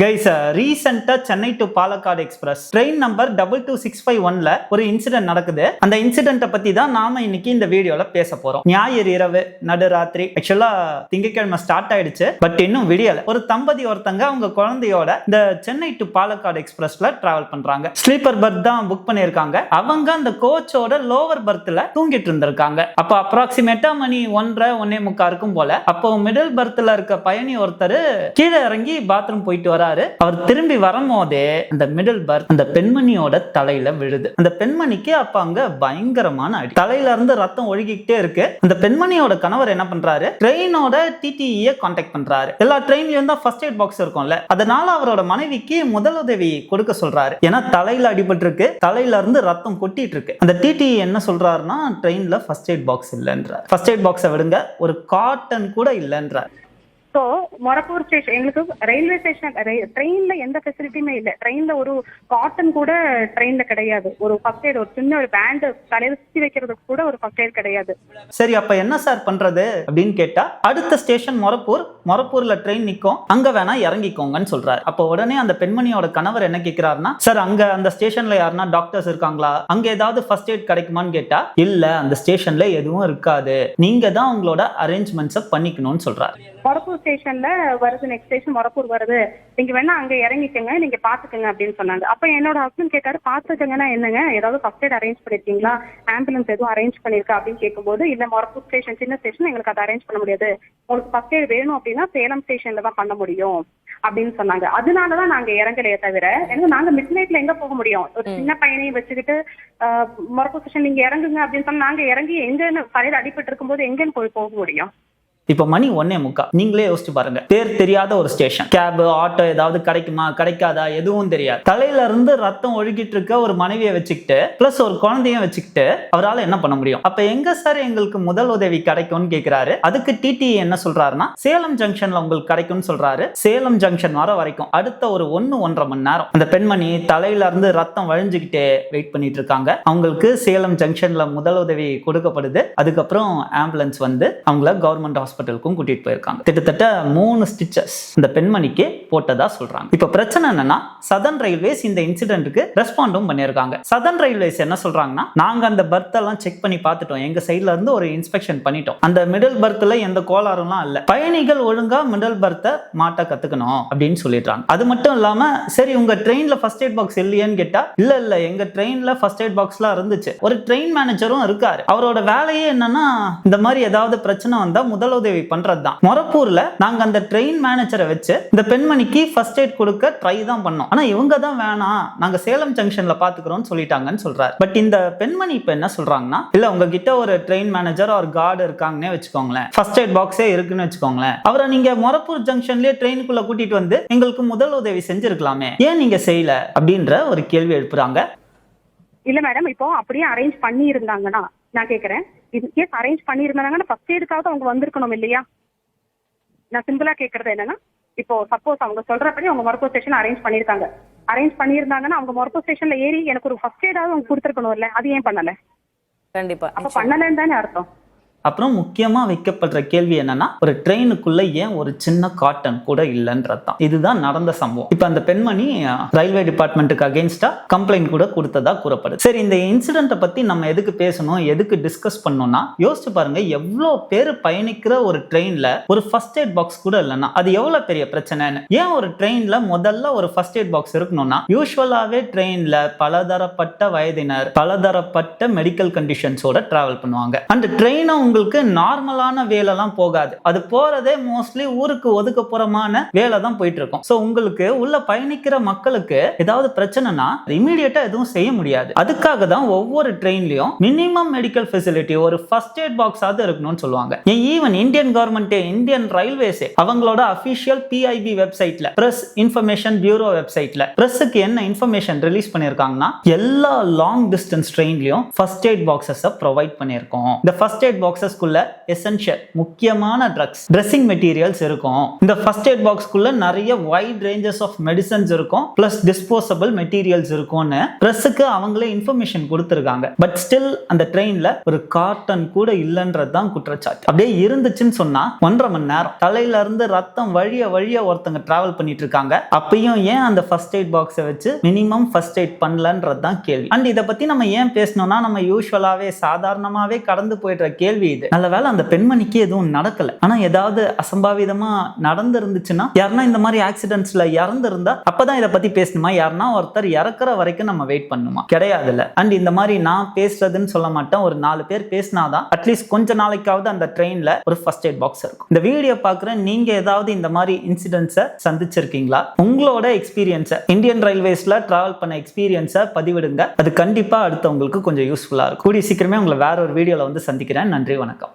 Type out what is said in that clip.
Guys ரீசெண்டா uh, Chennai to Palakkad express train number double two six five ஒன்ல ஒரு incident நடக்குது. அந்த இன்சிடென்ட்டை பத்தி தான் நாம இன்னைக்கு இந்த வீடியோல பேச போறோம். ஞாயிறு இரவு நடுராத்திரி ஆக்சுவலா திங்கக்கிழமை ஸ்டார்ட் ஆயிடுச்சு. பட் இன்னும் விடியல. ஒரு தம்பதி ஒருத்தங்க அவங்க குழந்தையோட இந்த சென்னை டு பாலக்காடு எக்ஸ்பிரஸ்ல டிராவல் பண்றாங்க. ஸ்லீப்பர் பர்த் தான் புக் பண்ணியிருக்காங்க. அவங்க அந்த கோச்சோட லோவர் பர்த்ல தூங்கிட்டு இருந்திருக்காங்க. அப்ப அப்ராக்சிமேட்டா மணி ஒன்றரை ஒன்னே முக்கா இருக்கும் போல. அப்போ மிடில் பர்த்ல இருக்க பயணி ஒருத்தர் கீழே இறங்கி பாத்ரூம் போயிட்டு வர வராரு அவர் திரும்பி வரும்போதே அந்த மிடில் பர்த் அந்த பெண்மணியோட தலையில விழுது. அந்த பெண்மணிக்கு அப்ப அங்க பயங்கரமான அடி. தலையில இருந்து ரத்தம் ஒழுகிக்கிட்டே இருக்கு. அந்த பெண்மணியோட கணவர் என்ன பண்றாரு? ட்ரெயினோட டிடிஇ கான்டாக்ட் பண்றாரு. எல்லா ட்ரெயின்லயும் தான் ஃபர்ஸ்ட் எய்ட் பாக்ஸ் இருக்கும்ல. அதனால அவரோட மனைவிக்கு முதலுதவி கொடுக்க சொல்றாரு. ஏன்னா தலையில அடிபட்டு இருக்கு தலையில இருந்து ரத்தம் கொட்டிட்டு இருக்கு அந்த டிடி என்ன சொல்றாருன்னா ட்ரெயின்ல ஃபர்ஸ்ட் எய்ட் பாக்ஸ் இல்லைன்றார். ஃபர்ஸ்ட் எய்ட் பாக்ஸை விடுங்க. ஒரு காட்டன் கூட இல்லைன்றார். ஸோ மொரப்பூர் ஸ்டேஷன் எங்களுக்கு ரயில்வே ஸ்டேஷன் ட்ரெயின்ல எந்த ஃபெசிலிட்டியுமே இல்லை. ட்ரெயின்ல ஒரு காட்டன் கூட ட்ரெயின்ல கிடையாது. ஒரு ஃபர்ஸ்ட் எய்ட் ஒரு சின்ன ஒரு பேண்ட் தலையில சுத்தி வைக்கிறதுக்கு கூட ஒரு ஃபர்ஸ்ட் எய்ட் கிடையாது. சரி அப்ப என்ன சார் பண்றது அப்படின்னு கேட்டா அடுத்த ஸ்டேஷன் மொரப்பூர் மொரப்பூர்ல ட்ரெயின் நிக்கும். அங்க வேணா இறங்கிக்கோங்கன்னு சொல்றாரு. அப்போ உடனே அந்த பெண்மணியோட கணவர் என்ன கேக்குறாருன்னா சார் அங்க அந்த ஸ்டேஷன்ல யாருன்னா டாக்டர்ஸ் இருக்காங்களா? அங்க ஏதாவது ஃபர்ஸ்ட் எய்ட் கிடைக்குமான்னு கேட்டா இல்ல அந்த ஸ்டேஷன்ல எதுவும் இருக்காது. நீங்க தான் உங்களோட அரேஞ்ச்மெண்ட்ஸை பண்ணிக்கணும்னு சொல்றாரு. மொரப்பூர் ஸ்டேஷன்ல வருது நெக்ஸ்ட் ஸ்டேஷன் மொரப்பூர் வருது. நீங்க வேணா அங்க இறங்கிக்கங்க நீங்க பாத்துக்கங்க அப்படின்னு சொன்னாங்க. அப்ப என்னோட ஹஸ்பண்ட் கேட்டாரு பாத்துக்கங்கன்னா என்னங்க? ஏதாவது ஃபர்ஸ்ட் எய்ட் அரேஞ்ச் பண்ணிருக்கீங்களா? ஆம்புலன்ஸ் எதுவும் அரேஞ்ச் பண்ணிருக்கா? அப்படின்னு கேட்கும்போது இல்ல மொரப்பூர் ஸ்டேஷன் சின்ன ஸ்டேஷன் எங்களுக்கு அதை அரேஞ்ச் பண்ண முடியாது. உங்களுக்கு ஃபர்ஸ்ட் எய்ட் வேணும் அப்படின்னா சேலம் ஸ்டேஷன்ல தான் பண்ண முடியும். அப்படின்னு சொன்னாங்க. அதனாலதான் நாங்க இறங்கலையே தவிர ஏன்னா நாங்க மிட் நைட்ல எங்க போக முடியும்? ஒரு சின்ன பையனையும் வச்சுக்கிட்டு மொரப்பூர் ஸ்டேஷன் நீங்க இறங்குங்க அப்படின்னு சொன்னா நாங்க இறங்கி எங்கன்னு தலையில அடிபட்டு இருக்கும்போது எங்கன்னு போய் போக முடியும்? இப்போ மணி ஒன்னே முக்கா நீங்களே யோசிச்சு பாருங்க. பேர் தெரியாத ஒரு ஸ்டேஷன் கேப் ஆட்டோ ஏதாவது கிடைக்குமா கிடைக்காதா எதுவும் தெரியாது. தலையில இருந்து ரத்தம் ஒழுகிட்டு இருக்க ஒரு மனைவியை வச்சுக்கிட்டு பிளஸ் ஒரு குழந்தையும் வச்சுக்கிட்டு அவரால் என்ன பண்ண முடியும்? அப்ப எங்க சார் எங்களுக்கு முதல் உதவி கிடைக்கும்னு கேக்குறாரு. அதுக்கு டிடி என்ன சொல்றாருன்னா சேலம் ஜங்ஷன்ல உங்களுக்கு கிடைக்கும்னு சொல்றாரு. சேலம் ஜங்ஷன் வர வரைக்கும் அடுத்த ஒரு ஒன்னு ஒன்றரை மணி நேரம். அந்த பெண்மணி தலையில இருந்து ரத்தம் வழிஞ்சுக்கிட்டே வெயிட் பண்ணிட்டு இருக்காங்க. அவங்களுக்கு சேலம் ஜங்ஷன்ல முதல் உதவி கொடுக்கப்படுது. அதுக்கப்புறம் ஆம்புலன்ஸ் வந்து அவங்கள கவர்மெண்ட் ஹாஸ்பிட்டல் ஹாஸ்பிட்டலுக்கும் கூட்டிட்டு போயிருக்காங்க. கிட்டத்தட்ட மூணு ஸ்டிச்சஸ் இந்த பெண்மணிக்கு போட்டதா சொல்றாங்க. இப்போ பிரச்சனை என்னன்னா சதன் ரயில்வேஸ் இந்த இன்சிடென்ட்டுக்கு ரெஸ்பாண்டும் பண்ணியிருக்காங்க. சதன் ரயில்வேஸ் என்ன சொல்றாங்கன்னா நாங்க அந்த பர்த் எல்லாம் செக் பண்ணி பார்த்துட்டோம். எங்க சைட்ல இருந்து ஒரு இன்ஸ்பெக்ஷன் பண்ணிட்டோம். அந்த மிடில் பர்த்ல எந்த கோளாறுலாம் இல்ல. பயணிகள் ஒழுங்கா மிடில் பர்த்தை மாட்ட கத்துக்கணும் அப்படின்னு சொல்லிடுறாங்க. அது மட்டும் இல்லாம சரி உங்க ட்ரெயின்ல ஃபர்ஸ்ட் எய்ட் பாக்ஸ் இல்லையேன்னு கேட்டா இல்ல இல்ல எங்க ட்ரெயின்ல ஃபர்ஸ்ட் எய்ட் பாக்ஸ்லாம் இருந்துச்சு. ஒரு ட்ரெயின் மேனேஜரும் இருக்காரு. அவரோட வேலையே என்னன்னா இந்த மாதிரி ஏதாவது பிரச்சனை வந்தா முதலுதவி பண்றது தான் மொரப்பூர்ல நாங்க அந்த ட்ரெயின் மேனேஜரை வச்சு இந்த பெண்மணிக்கு ஃபர்ஸ்ட் எய்ட் கொடுக்க ட்ரை தான் பண்ணோம். ஆனா இவங்க தான் வேணாம். நாங்க சேலம் ஜங்ஷன்ல பாத்துக்கிறோம்னு சொல்லிட்டாங்கன்னு சொல்றாரு. பட் இந்த பெண்மணி இப்ப என்ன சொல்றாங்கன்னா இல்ல உங்ககிட்ட ஒரு ட்ரெயின் மேனேஜர் ஒரு கார்டு இருக்காங்கன்னே வச்சுக்கோங்களேன். ஃபர்ஸ்ட் எய்ட் பாக்ஸே இருக்குன்னு வச்சுக்கோங்களேன். அவரை நீங்க மொரப்பூர் ஜங்ஷன்லயே ட்ரெயினுக்குள்ள கூட்டிட்டு வந்து எங்களுக்கு முதல் உதவி செஞ்சிருக்கலாமே. ஏன் நீங்க செய்யல? அப்படின்ற ஒரு கேள்வி எழுப்புறாங்க. இல்ல மேடம் இப்போ அப்படியே அரேஞ்ச் பண்ணி இருந்தாங்கன்னா நான் கேக்குறேன். இது கேஸ் அரேஞ்ச் பண்ணி இருந்தாங்கன்னா ஃபர்ஸ்ட் எய்டுக்காவது அவங்க வந்திருக்கணும் இல்லையா? நான் சிம்பிளா கேக்குறது என்னன்னா இப்போ சப்போஸ் அவங்க சொல்றபடி அவங்க மருத்துவ ஸ்டேஷன் அரேஞ்ச் பண்ணிருக்காங்க அரேஞ்ச் பண்ணியிருந்தாங்கன்னா அவங்க மருத்துவ ஸ்டேஷன்ல ஏறி எனக்கு ஒரு ஃபர்ஸ்ட் எய்டாவது அவங்க கொடுத்துருக்கணும்ல அது ஏன் பண்ணல? கண்டிப்பா. அப்ப பண்ணலன்னு தானே அர்த்தம். அப்புறம் முக்கியமாக வைக்கப்படுற கேள்வி என்னன்னா ஒரு ட்ரெயினுக்குள்ள ஏன் ஒரு சின்ன காட்டன் கூட இல்லைன்றது தான். இதுதான் நடந்த சம்பவம். இப்போ அந்த பெண்மணி ரயில்வே டிபார்ட்மெண்ட்டுக்கு அகேன்ஸ்டா கம்ப்ளைண்ட் கூட கொடுத்ததா கூறப்படுது. சரி இந்த இன்சிடென்ட்டை பத்தி நம்ம எதுக்கு பேசணும் எதுக்கு டிஸ்கஸ் பண்ணோம்னா யோசிச்சு பாருங்க எவ்வளோ பேர் பயணிக்கிற ஒரு ட்ரெயின்ல ஒரு ஃபர்ஸ்ட் எய்ட் பாக்ஸ் கூட இல்லைன்னா அது எவ்வளோ பெரிய பிரச்சனைன்னு. ஏன் ஒரு ட்ரெயின்ல முதல்ல ஒரு ஃபர்ஸ்ட் எய்ட் பாக்ஸ் இருக்கணும்னா யூஸ்வலாகவே ட்ரெயின்ல பலதரப்பட்ட வயதினர் பலதரப்பட்ட மெடிக்கல் கண்டிஷன்ஸோட டிராவல் பண்ணுவாங்க. அந்த ட்ரெயினை உங்களுக்கு நார்மலான வேலைலாம் போகாது. அது போறதே மோஸ்ட்லி ஊருக்கு ஒதுக்கப்புறமான வேலை தான் போயிட்டு இருக்கும் ஸோ உங்களுக்கு உள்ள பயணிக்கிற மக்களுக்கு ஏதாவது பிரச்சனைனா இமீடியட்டா எதுவும் செய்ய முடியாது. அதுக்காக தான் ஒவ்வொரு ட்ரெயின்லயும் மினிமம் மெடிக்கல் ஃபெசிலிட்டி ஒரு ஃபர்ஸ்ட் எய்ட் பாக்ஸ் ஆகுது இருக்கணும்னு சொல்லுவாங்க. ஈவன் இந்தியன் கவர்மெண்ட் இந்தியன் ரயில்வேஸே அவங்களோட அபிஷியல் பிஐபி வெப்சைட்ல பிரஸ் இன்ஃபர்மேஷன் பியூரோ வெப்சைட்ல பிரஸ்ஸுக்கு என்ன இன்ஃபர்மேஷன் ரிலீஸ் பண்ணியிருக்காங்கன்னா எல்லா லாங் டிஸ்டன்ஸ் ட்ரெயின்லயும் ஃபர்ஸ்ட் எய்ட் பாக்ஸஸ் ப்ரொவைட் பண்ணியிருக்கோம். இந்த ஃபர்ஸ்ட் எய்ட் பாக்ஸஸ் பாக்ஸஸ்க்குள்ள எசென்ஷியல் முக்கியமான ட்ரக்ஸ் ட்ரெஸ்ஸிங் மெட்டீரியல்ஸ் இருக்கும். இந்த ஃபர்ஸ்ட் எய்ட் பாக்ஸ்க்குள்ள நிறைய வைட் ரேஞ்சஸ் ஆஃப் மெடிசன்ஸ் இருக்கும். பிளஸ் டிஸ்போசபிள் மெட்டீரியல்ஸ் இருக்கும்னு ட்ரெஸ்ஸுக்கு அவங்களே இன்ஃபர்மேஷன் கொடுத்துருக்காங்க. பட் ஸ்டில் அந்த ட்ரெயின்ல ஒரு காட்டன் கூட இல்லைன்றது தான் குற்றச்சாட்டு. அப்படியே இருந்துச்சுன்னு சொன்னா ஒன்றரை மணி நேரம். தலையில இருந்து ரத்தம் வழிய வழிய ஒருத்தங்க டிராவல் பண்ணிட்டு இருக்காங்க. அப்பயும் ஏன் அந்த ஃபர்ஸ்ட் எய்ட் பாக்ஸை வச்சு மினிமம் ஃபர்ஸ்ட் எய்ட் பண்ணலன்றது தான் கேள்வி. அண்ட் இதை பத்தி நம்ம ஏன் பேசணும்னா நம்ம யூஸ்வலாவே சாதாரணமாவே கடந்து போயிடுற கேள்வி இது நல்ல வேலை அந்த பெண்மணிக்கு எதுவும் நடக்கல. ஆனா ஏதாவது அசம்பாவிதமா நடந்து இருந்துச்சுன்னா யாருன்னா இந்த மாதிரி ஆக்சிடென்ட்ஸ்ல இறந்துருந்தா அப்பதான் இதை பத்தி பேசணுமா? யாருன்னா ஒருத்தர் இறக்குற வரைக்கும் நம்ம வெயிட் பண்ணுமா? கிடையாதுல்ல. அண்ட் இந்த மாதிரி நான் பேசுறதுன்னு சொல்ல மாட்டேன். ஒரு நாலு பேர் பேசினாதான் அட்லீஸ்ட் கொஞ்ச நாளைக்காவது அந்த ட்ரெயின்ல ஒரு ஃபர்ஸ்ட் எய்ட் பாக்ஸ் இருக்கும். இந்த வீடியோ பாக்குற நீங்க ஏதாவது இந்த மாதிரி இன்சிடென்ட்ஸை சந்திச்சிருக்கீங்களா? உங்களோட எக்ஸ்பீரியன்ஸை இந்தியன் ரயில்வேஸ்ல டிராவல் பண்ண எக்ஸ்பீரியன்ஸை பதிவிடுங்க. அது கண்டிப்பா அடுத்தவங்களுக்கு கொஞ்சம் யூஸ்ஃபுல்லா இருக்கும். கூடிய சீக்கிரமே உங்களை வேற ஒரு வீடியோல வந்து சந்திக்கிறேன். நன்றி நன்றி வணக்கம்.